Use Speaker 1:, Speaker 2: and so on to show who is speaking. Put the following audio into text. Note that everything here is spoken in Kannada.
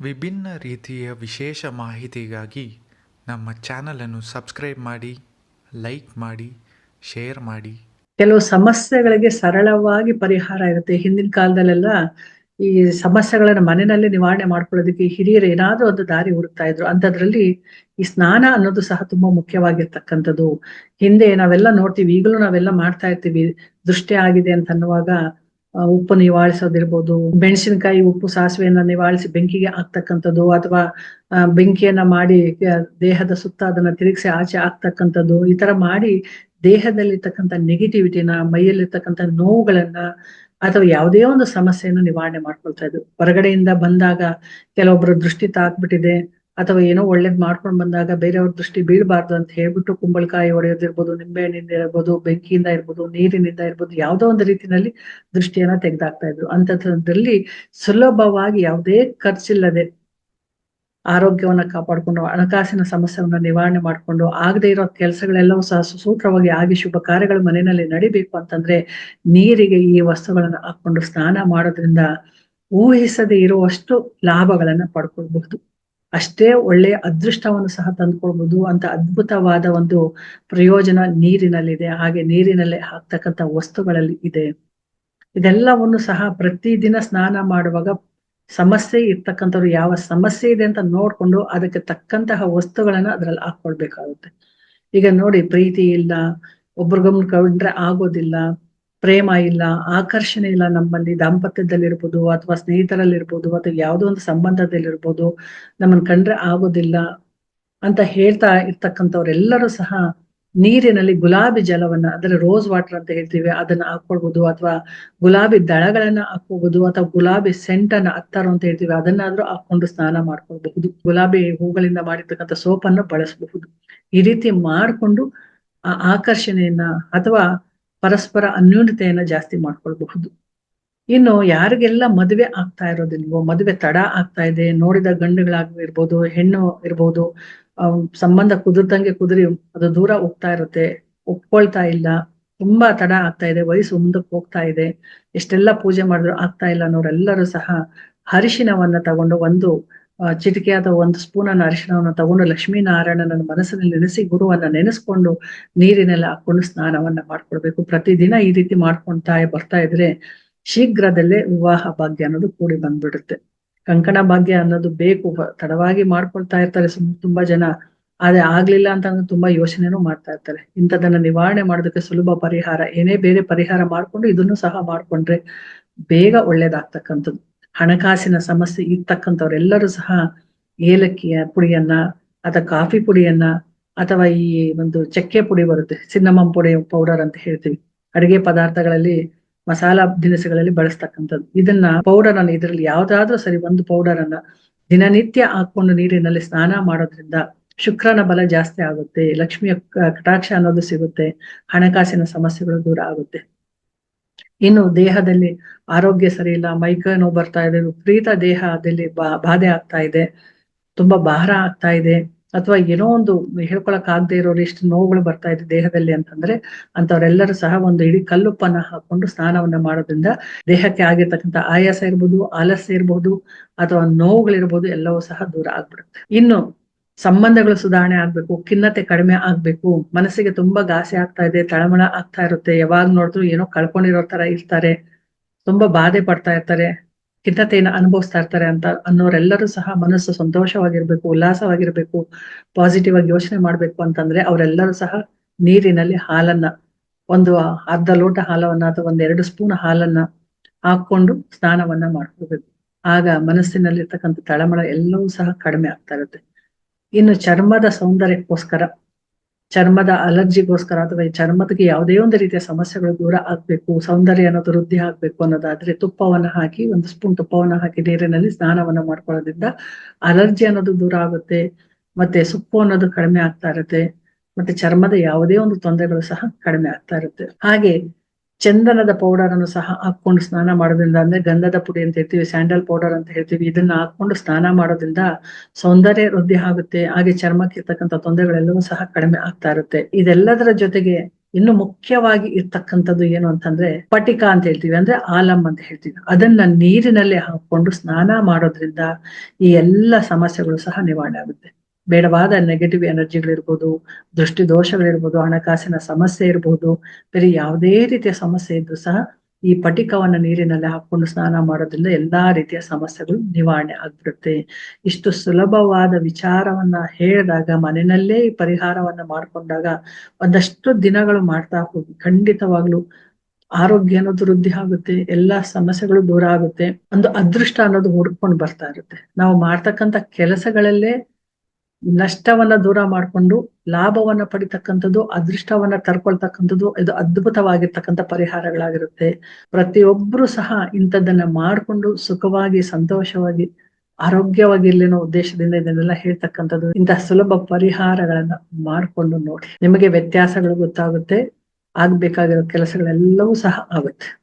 Speaker 1: ವಿಭಿನ್ನ ರೀತಿಯ ವಿಶೇಷ ಮಾಹಿತಿಗಾಗಿ ನಮ್ಮ ಚಾನಲನ್ನು ಸಬ್ಸ್ಕ್ರೈಬ್ ಮಾಡಿ, ಲೈಕ್ ಮಾಡಿ, ಶೇರ್ ಮಾಡಿ.
Speaker 2: ಕೆಲವು ಸಮಸ್ಯೆಗಳಿಗೆ ಸರಳವಾಗಿ ಪರಿಹಾರ ಇರುತ್ತೆ. ಹಿಂದಿನ ಕಾಲದಲ್ಲೆಲ್ಲ ಈ ಸಮಸ್ಯೆಗಳನ್ನು ಮನೆಯಲ್ಲಿ ನಿವಾರಣೆ ಮಾಡ್ಕೊಳ್ಳೋದಕ್ಕೆ ಹಿರಿಯರು ಏನಾದ್ರೂ ಒಂದು ದಾರಿ ಹುಡುಕ್ತಾ ಇದ್ರು. ಅಂತದ್ರಲ್ಲಿ ಈ ಸ್ನಾನ ಅನ್ನೋದು ಸಹ ತುಂಬಾ ಮುಖ್ಯವಾಗಿರ್ತಕ್ಕಂಥದ್ದು. ಹಿಂದೆ ನಾವೆಲ್ಲ ನೋಡ್ತೀವಿ, ಈಗಲೂ ನಾವೆಲ್ಲ ಮಾಡ್ತಾ ಇರ್ತೀವಿ. ದೃಷ್ಟಿ ಆಗಿದೆ ಅಂತ ಅನ್ನುವಾಗ ಉಪ್ಪು ನಿವಾಳಿಸೋದಿರ್ಬೋದು ಮೆಣಸಿನಕಾಯಿ ಉಪ್ಪು ಸಾಸಿವೆಯನ್ನ ನಿವಾಳಿಸಿ ಬೆಂಕಿಗೆ ಹಾಕ್ತಕ್ಕಂಥದ್ದು ಅಥವಾ ಬೆಂಕಿಯನ್ನ ಮಾಡಿ ದೇಹದ ಸುತ್ತ ಅದನ್ನ ತಿರುಗಿಸಿ ಆಚೆ ಹಾಕ್ತಕ್ಕಂಥದ್ದು, ಈ ತರ ಮಾಡಿ ದೇಹದಲ್ಲಿರ್ತಕ್ಕಂಥ ನೆಗೆಟಿವಿಟಿನ ಮೈಯಲ್ಲಿರ್ತಕ್ಕಂಥ ನೋವುಗಳನ್ನ ಅಥವಾ ಯಾವುದೇ ಒಂದು ಸಮಸ್ಯೆಯನ್ನು ನಿವಾರಣೆ ಮಾಡ್ಕೊಳ್ತಾ ಇದ್ರು ಹೊರಗಡೆಯಿಂದ ಬಂದಾಗ ಕೆಲವೊಬ್ರು ದೃಷ್ಟಿ ತಾಕ್ಬಿಟ್ಟಿದೆ ಅಥವಾ ಏನೋ ಒಳ್ಳೇದ್ ಮಾಡ್ಕೊಂಡ್ ಬಂದಾಗ ಬೇರೆಯವ್ರ ದೃಷ್ಟಿ ಬೀಳ್ಬಾರ್ದು ಅಂತ ಹೇಳ್ಬಿಟ್ಟು ಕುಂಬಳಕಾಯಿ ಹೊಡೆಯೋದಿರ್ಬೋದು ನಿಂಬೆಹಣ್ಣಿಂದ ಇರ್ಬೋದು, ಬೆಂಕಿಯಿಂದ ಇರ್ಬೋದು, ನೀರಿನಿಂದ ಇರ್ಬೋದು, ಯಾವ್ದೋ ಒಂದು ರೀತಿನಲ್ಲಿ ದೃಷ್ಟಿಯನ್ನ ತೆಗೆದಾಕ್ತಾ ಇದ್ರು. ಅಂತದ್ರಲ್ಲಿ ಸುಲಭವಾಗಿ ಯಾವುದೇ ಖರ್ಚಿಲ್ಲದೆ ಆರೋಗ್ಯವನ್ನ ಕಾಪಾಡಿಕೊಂಡು, ಹಣಕಾಸಿನ ಸಮಸ್ಯೆಗಳನ್ನ ನಿವಾರಣೆ ಮಾಡ್ಕೊಂಡು, ಆಗದೆ ಇರೋ ಕೆಲಸಗಳೆಲ್ಲವೂ ಸಹ ಸುಸೂತ್ರವಾಗಿ ಆಗಿ ಶುಭ ಕಾರ್ಯಗಳು ಮನೆಯಲ್ಲಿ ನಡಿಬೇಕು ಅಂತಂದ್ರೆ ನೀರಿಗೆ ಈ ವಸ್ತುಗಳನ್ನ ಹಾಕೊಂಡು ಸ್ನಾನ ಮಾಡೋದ್ರಿಂದ ಊಹಿಸದೆ ಇರುವಷ್ಟು ಲಾಭಗಳನ್ನ ಪಡ್ಕೊಳ್ಬಹುದು. ಅಷ್ಟೇ ಒಳ್ಳೆಯ ಅದೃಷ್ಟವನ್ನು ಸಹ ತಂದ್ಕೊಳ್ಬಹುದು ಅಂತ ಅದ್ಭುತವಾದ ಒಂದು ಪ್ರಯೋಜನ ನೀರಿನಲ್ಲಿದೆ. ಹಾಗೆ ನೀರಿನಲ್ಲಿ ಹಾಕ್ತಕ್ಕಂಥ ವಸ್ತುಗಳಲ್ಲಿ ಇದೆ. ಇದೆಲ್ಲವನ್ನು ಸಹ ಪ್ರತಿದಿನ ಸ್ನಾನ ಮಾಡುವಾಗ ಸಮಸ್ಯೆ ಇರ್ತಕ್ಕಂಥವ್ರು ಯಾವ ಸಮಸ್ಯೆ ಇದೆ ಅಂತ ನೋಡ್ಕೊಂಡು ಅದಕ್ಕೆ ತಕ್ಕಂತಹ ವಸ್ತುಗಳನ್ನ ಅದ್ರಲ್ಲಿ ಹಾಕೊಳ್ಬೇಕಾಗುತ್ತೆ ಈಗ ನೋಡಿ, ಪ್ರೀತಿ ಇಲ್ಲ, ಒಬ್ರಿಗೊಬ್ರು ಕಂಡ್ರೆ ಆಗೋದಿಲ್ಲ ಪ್ರೇಮ ಇಲ್ಲ, ಆಕರ್ಷಣೆ ಇಲ್ಲ ನಮ್ಮಲ್ಲಿ, ದಾಂಪತ್ಯದಲ್ಲಿರ್ಬೋದು ಅಥವಾ ಸ್ನೇಹಿತರಲ್ಲಿರ್ಬೋದು ಅಥವಾ ಯಾವುದೋ ಒಂದು ಸಂಬಂಧದಲ್ಲಿರ್ಬೋದು, ನಮ್ಮನ್ನ ಕಂಡ್ರೆ ಆಗೋದಿಲ್ಲ ಅಂತ ಹೇಳ್ತಾ ಇರ್ತಕ್ಕಂಥವ್ರೆಲ್ಲರೂ ಸಹ ನೀರಿನಲ್ಲಿ ಗುಲಾಬಿ ಜಲವನ್ನ, ಅದರ ರೋಸ್ ವಾಟರ್ ಅಂತ ಹೇಳ್ತೀವಿ, ಅದನ್ನ ಹಾಕೊಳ್ಬಹುದು ಅಥವಾ ಗುಲಾಬಿ ದಳಗಳನ್ನ ಹಾಕೋಬಹುದು ಅಥವಾ ಗುಲಾಬಿ ಸೆಂಟ್ ಅನ್ನ ಅತ್ತಾರು ಅಂತ ಹೇಳ್ತೀವಿ, ಅದನ್ನಾದ್ರೂ ಹಾಕೊಂಡು ಸ್ನಾನ ಮಾಡ್ಕೊಳ್ಬಹುದು. ಗುಲಾಬಿ ಹೂಗಳಿಂದ ಮಾಡಿರ್ತಕ್ಕಂಥ ಸೋಪನ್ನು ಬಳಸಬಹುದು. ಈ ರೀತಿ ಮಾಡ್ಕೊಂಡು ಆ ಆಕರ್ಷಣೆಯನ್ನ ಅಥವಾ ಪರಸ್ಪರ ಅನ್ಯೂನ್ಯತೆಯನ್ನ ಜಾಸ್ತಿ ಮಾಡ್ಕೊಳ್ಬಹುದು. ಇನ್ನು ಯಾರಿಗೆಲ್ಲ ಮದುವೆ ಆಗ್ತಾ ಇರೋದಿಲ್ವೋ, ಮದುವೆ ತಡ ಆಗ್ತಾ ಇದೆ, ನೋಡಿದ ಗಂಡುಗಳಾಗಿರ್ಬೋದು, ಹೆಣ್ಣು ಇರ್ಬೋದು ಸಂಬಂಧ ಕುದುರ್ದಂಗೆ ಕುದುರಿ ಅದು ದೂರ ಹೋಗ್ತಾ ಇರುತ್ತೆ, ಒಪ್ಕೊಳ್ತಾ ಇಲ್ಲ, ತುಂಬಾ ತಡ ಆಗ್ತಾ ಇದೆ, ವಯಸ್ಸು ಮುಂದಕ್ಕೆ ಹೋಗ್ತಾ ಇದೆ, ಎಷ್ಟೆಲ್ಲ ಪೂಜೆ ಮಾಡಿದ್ರು ಆಗ್ತಾ ಇಲ್ಲ ಅನ್ನೋರೆಲ್ಲರೂ ಸಹ ಅರಿಶಿನವನ್ನ ತಗೊಂಡು ಒಂದು ಆ, ಚಿಟಿಕೆ ಅಥವಾ ಒಂದು ಸ್ಪೂನ್ ಅನ್ನ ಲಕ್ಷ್ಮೀ ತಗೊಂಡು ಲಕ್ಷ್ಮೀನಾರಾಯಣನ ಮನಸ್ಸಿನಲ್ಲಿ ನೆನೆಸಿ ಗುರುವನ್ನ ನೆನೆಸ್ಕೊಂಡು ನೀರಿನೆಲ್ಲ ಹಾಕೊಂಡು ಸ್ನಾನವನ್ನ ಮಾಡ್ಕೊಳ್ಬೇಕು ಪ್ರತಿದಿನ ಈ ರೀತಿ ಮಾಡ್ಕೊಂತಾ ಬರ್ತಾ ಇದ್ರೆ ಶೀಘ್ರದಲ್ಲೇ ವಿವಾಹ ಭಾಗ್ಯ ಅನ್ನೋದು ಕೂಡಿ ಬಂದ್ಬಿಡುತ್ತೆ. ಕಂಕಣ ಭಾಗ್ಯ ಅನ್ನೋದು ಬೇಕು. ತಡವಾಗಿ ಮಾಡ್ಕೊಳ್ತಾ ಇರ್ತಾರೆ ತುಂಬಾ ಜನ. ಆದ್ರೆ ಆಗ್ಲಿಲ್ಲ ಅಂತ ತುಂಬಾ ಯೋಚನೆನೂ ಮಾಡ್ತಾ ಇರ್ತಾರೆ. ಇಂಥದನ್ನ ನಿವಾರಣೆ ಮಾಡೋದಕ್ಕೆ ಸುಲಭ ಪರಿಹಾರ. ಏನೇ ಬೇರೆ ಪರಿಹಾರ ಮಾಡ್ಕೊಂಡು ಇದನ್ನು ಸಹ ಮಾಡ್ಕೊಂಡ್ರೆ ಬೇಗ ಒಳ್ಳೇದಾಗ್ತಕ್ಕಂಥದ್ದು. ಹಣಕಾಸಿನ ಸಮಸ್ಯೆ ಇರ್ತಕ್ಕಂಥವ್ರೆಲ್ಲರೂ ಸಹ ಏಲಕ್ಕಿಯ ಪುಡಿಯನ್ನ ಅಥವಾ ಕಾಫಿ ಪುಡಿಯನ್ನ, ಅಥವಾ ಈ ಒಂದು ಚಕ್ಕೆ ಪುಡಿ ಬರುತ್ತೆ ಸಿನ್ನಮಂ ಪುಡಿ ಪೌಡರ್ ಅಂತ ಹೇಳ್ತೀವಿ. ಅಡಿಗೆ ಪದಾರ್ಥಗಳಲ್ಲಿ, ಮಸಾಲಾ ದಿನಸುಗಳಲ್ಲಿ ಬಳಸ್ತಕ್ಕಂಥದ್ದು. ಇದನ್ನ ಪೌಡರ್ ಅನ್ನ, ಇದರಲ್ಲಿ ಯಾವ್ದಾದ್ರೂ ಸರಿ ಒಂದು ಪೌಡರ್ ಅನ್ನ ದಿನನಿತ್ಯ ಹಾಕೊಂಡು ನೀರಿನಲ್ಲಿ ಸ್ನಾನ ಮಾಡೋದ್ರಿಂದ ಶುಕ್ರನ ಬಲ ಜಾಸ್ತಿ ಆಗುತ್ತೆ, ಲಕ್ಷ್ಮಿಯ ಕಟಾಕ್ಷ ಅನ್ನೋದು ಸಿಗುತ್ತೆ, ಹಣಕಾಸಿನ ಸಮಸ್ಯೆಗಳು ದೂರ ಆಗುತ್ತೆ. ಇನ್ನು ದೇಹದಲ್ಲಿ ಆರೋಗ್ಯ ಸರಿ ಇಲ್ಲ, ಮೈಕೈ ನೋವು ಬರ್ತಾ ಇದೆ, ವಿಪರೀತ ದೇಹದಲ್ಲಿ ಬಾ, ಬಾಧೆ ಆಗ್ತಾ ಇದೆ, ತುಂಬಾ ಭಾರ ಆಗ್ತಾ ಇದೆ. ಅಥವಾ ಏನೋ ಒಂದು ಹೇಳ್ಕೊಳಕ್ ಆಗದೆ ಇರೋರು ಇಷ್ಟು ನೋವುಗಳು ಬರ್ತಾ ಇದೆ ದೇಹದಲ್ಲಿ ಅಂತಂದ್ರೆ ಅಂತವ್ರೆಲ್ಲರೂ ಸಹ ಒಂದು ಇಡೀ ಕಲ್ಲುಪ್ಪನ್ನ ಹಾಕೊಂಡು ಸ್ನಾನವನ್ನ ಮಾಡೋದ್ರಿಂದ ದೇಹಕ್ಕೆ ಆಗಿರ್ತಕ್ಕಂಥ ಆಯಾಸ ಇರ್ಬೋದು, ಆಲಸ್ಯ ಇರ್ಬೋದು, ಅಥವಾ ನೋವುಗಳಿರ್ಬೋದು ಎಲ್ಲವೂ ಸಹ ದೂರ ಆಗ್ಬಿಡುತ್ತೆ. ಇನ್ನು ಸಂಬಂಧಗಳು ಸುಧಾರಣೆ ಆಗ್ಬೇಕು, ಖಿನ್ನತೆ ಕಡಿಮೆ ಆಗ್ಬೇಕು, ಮನಸ್ಸಿಗೆ ತುಂಬಾ ಗಾಸೆ ಆಗ್ತಾ ಇದೆ, ತಳಮಳ ಆಗ್ತಾ ಇರುತ್ತೆ, ಯಾವಾಗ ನೋಡಿದ್ರು ಏನೋ ಕಳ್ಕೊಂಡಿರೋ ತರ ಇರ್ತಾರೆ, ತುಂಬಾ ಬಾಧೆ ಪಡ್ತಾ ಇರ್ತಾರೆ ಖಿನ್ನತೆಯನ್ನು ಅನುಭವಿಸ್ತಾ ಇರ್ತಾರೆ ಅಂತ ಅನ್ನೋರೆಲ್ಲರೂ ಸಹ ಮನಸ್ಸು ಸಂತೋಷವಾಗಿರ್ಬೇಕು, ಉಲ್ಲಾಸವಾಗಿರ್ಬೇಕು ಪಾಸಿಟಿವ್ ಆಗಿ ಯೋಚನೆ ಮಾಡ್ಬೇಕು ಅಂತಂದ್ರೆ ಅವರೆಲ್ಲರೂ ಸಹ ನೀರಿನಲ್ಲಿ ಹಾಲನ್ನ, ಒಂದು ಅರ್ಧ ಲೋಟ ಹಾಲವನ್ನ ಅಥವಾ ಒಂದ್ ಎರಡು ಸ್ಪೂನ್ ಹಾಲನ್ನ ಹಾಕೊಂಡು ಸ್ನಾನವನ್ನ ಮಾಡ್ಕೋಬೇಕು. ಆಗ ಮನಸ್ಸಿನಲ್ಲಿರ್ತಕ್ಕಂಥ ತಳಮಳ ಎಲ್ಲವೂ ಸಹ ಕಡಿಮೆ ಆಗ್ತಾ ಇರುತ್ತೆ. ಇನ್ನು ಚರ್ಮದ ಸೌಂದರ್ಯಕ್ಕೋಸ್ಕರ, ಚರ್ಮದ ಅಲರ್ಜಿಗೋಸ್ಕರ ಅಥವಾ ಈ ಚರ್ಮದಕ್ಕೆ ಯಾವುದೇ ಒಂದು ರೀತಿಯ ಸಮಸ್ಯೆಗಳು ದೂರ ಆಗ್ಬೇಕು, ಸೌಂದರ್ಯ ಅನ್ನೋದು ವೃದ್ಧಿ ಆಗ್ಬೇಕು ಅನ್ನೋದಾದ್ರೆ ತುಪ್ಪವನ್ನ ಹಾಕಿ, ಒಂದು ಸ್ಪೂನ್ ತುಪ್ಪವನ್ನ ಹಾಕಿ ನೀರಿನಲ್ಲಿ ಸ್ನಾನವನ್ನ ಮಾಡ್ಕೊಳ್ಳೋದ್ರಿಂದ ಅಲರ್ಜಿ ಅನ್ನೋದು ದೂರ ಆಗುತ್ತೆ, ಮತ್ತೆ ಸುಪ್ಪು ಅನ್ನೋದು ಕಡಿಮೆ ಆಗ್ತಾ ಇರುತ್ತೆ, ಮತ್ತೆ ಚರ್ಮದ ಯಾವುದೇ ಒಂದು ತೊಂದರೆಗಳು ಸಹ ಕಡಿಮೆ ಆಗ್ತಾ ಇರುತ್ತೆ. ಹಾಗೆ ಚಂದನದ ಪೌಡರ್ ಅನ್ನು ಸಹ ಹಾಕೊಂಡು ಸ್ನಾನ ಮಾಡೋದ್ರಿಂದ ಅಂದ್ರೆ ಗಂಧದ ಪುಡಿ ಅಂತ ಹೇಳ್ತೀವಿ ಸ್ಯಾಂಡಲ್ ಪೌಡರ್ ಅಂತ ಹೇಳ್ತೀವಿ. ಇದನ್ನ ಹಾಕೊಂಡು ಸ್ನಾನ ಮಾಡೋದ್ರಿಂದ ಸೌಂದರ್ಯ ವೃದ್ಧಿ ಆಗುತ್ತೆ. ಹಾಗೆ ಚರ್ಮಕ್ಕೆ ಇರ್ತಕ್ಕಂಥ ತೊಂದರೆಗಳೆಲ್ಲವೂ ಸಹ ಕಡಿಮೆ ಆಗ್ತಾ ಇರುತ್ತೆ. ಇದೆಲ್ಲದರ ಜೊತೆಗೆ ಇನ್ನು ಮುಖ್ಯವಾಗಿ ಇರ್ತಕ್ಕಂಥದ್ದು ಏನು ಅಂತಂದ್ರೆ ಪಟಿಕ ಅಂತ ಹೇಳ್ತೀವಿ, ಅಂದ್ರೆ ಆಲಂ ಅಂತ ಹೇಳ್ತೀವಿ. ಅದನ್ನ ನೀರಿನಲ್ಲಿ ಹಾಕೊಂಡು ಸ್ನಾನ ಮಾಡೋದ್ರಿಂದ ಈ ಎಲ್ಲ ಸಮಸ್ಯೆಗಳು ಸಹ ನಿವಾರಣೆ ಆಗುತ್ತೆ. ಬೇಡವಾದ ನೆಗೆಟಿವ್ ಎನರ್ಜಿಗಳಿರ್ಬೋದು ದೃಷ್ಟಿ ದೋಷಗಳಿರ್ಬೋದು ಹಣಕಾಸಿನ ಸಮಸ್ಯೆ ಇರ್ಬೋದು, ಬೇರೆ ಯಾವುದೇ ರೀತಿಯ ಸಮಸ್ಯೆ ಇದ್ರೂ ಸಹ ಈ ಪಟಿಕವನ್ನ ನೀರಿನಲ್ಲಿ ಹಾಕೊಂಡು ಸ್ನಾನ ಮಾಡೋದ್ರಿಂದ ಎಲ್ಲಾ ರೀತಿಯ ಸಮಸ್ಯೆಗಳು ನಿವಾರಣೆ ಆಗ್ಬಿಡುತ್ತೆ. ಇಷ್ಟು ಸುಲಭವಾದ ವಿಚಾರವನ್ನ ಹೇಳಿದಾಗ, ಮನೆಯಲ್ಲೇ ಈ ಪರಿಹಾರವನ್ನ ಮಾಡ್ಕೊಂಡಾಗ ಒಂದಷ್ಟು ದಿನಗಳು ಮಾಡ್ತಾ ಹೋಗಿ, ಖಂಡಿತವಾಗ್ಲು ಆರೋಗ್ಯ ಅನ್ನೋದು ವೃದ್ಧಿ ಆಗುತ್ತೆ, ಎಲ್ಲಾ ಸಮಸ್ಯೆಗಳು ದೂರ ಆಗುತ್ತೆ. ಒಂದು ಅದೃಷ್ಟ ಅನ್ನೋದು ಹುಡ್ಕೊಂಡು ಬರ್ತಾ ಇರುತ್ತೆ. ನಾವು ಮಾಡ್ತಕ್ಕಂಥ ಕೆಲಸಗಳಲ್ಲೇ ನಷ್ಟವನ್ನ ದೂರ ಮಾಡ್ಕೊಂಡು ಲಾಭವನ್ನ ಪಡಿತಕ್ಕಂಥದ್ದು, ಅದೃಷ್ಟವನ್ನ ತರ್ಕೊಳ್ತಕ್ಕಂಥದ್ದು, ಇದು ಅದ್ಭುತವಾಗಿರ್ತಕ್ಕಂಥ ಪರಿಹಾರಗಳಾಗಿರುತ್ತೆ. ಪ್ರತಿಯೊಬ್ರು ಸಹ ಇಂಥದ್ದನ್ನ ಮಾಡಿಕೊಂಡು ಸುಖವಾಗಿ, ಸಂತೋಷವಾಗಿ ಆರೋಗ್ಯವಾಗಿರ್ಲಿ ಅನ್ನೋ ಉದ್ದೇಶದಿಂದ ಇದನ್ನೆಲ್ಲ ಹೇಳ್ತಕ್ಕಂಥದ್ದು ಇಂತಹ ಸುಲಭ ಪರಿಹಾರಗಳನ್ನ ಮಾಡಿಕೊಂಡು ನೋಡಿ. ನಿಮಗೆ ವ್ಯತ್ಯಾಸಗಳು ಗೊತ್ತಾಗುತ್ತೆ, ಆಗ್ಬೇಕಾಗಿರೋ ಕೆಲಸಗಳೆಲ್ಲವೂ ಸಹ ಆಗುತ್ತೆ.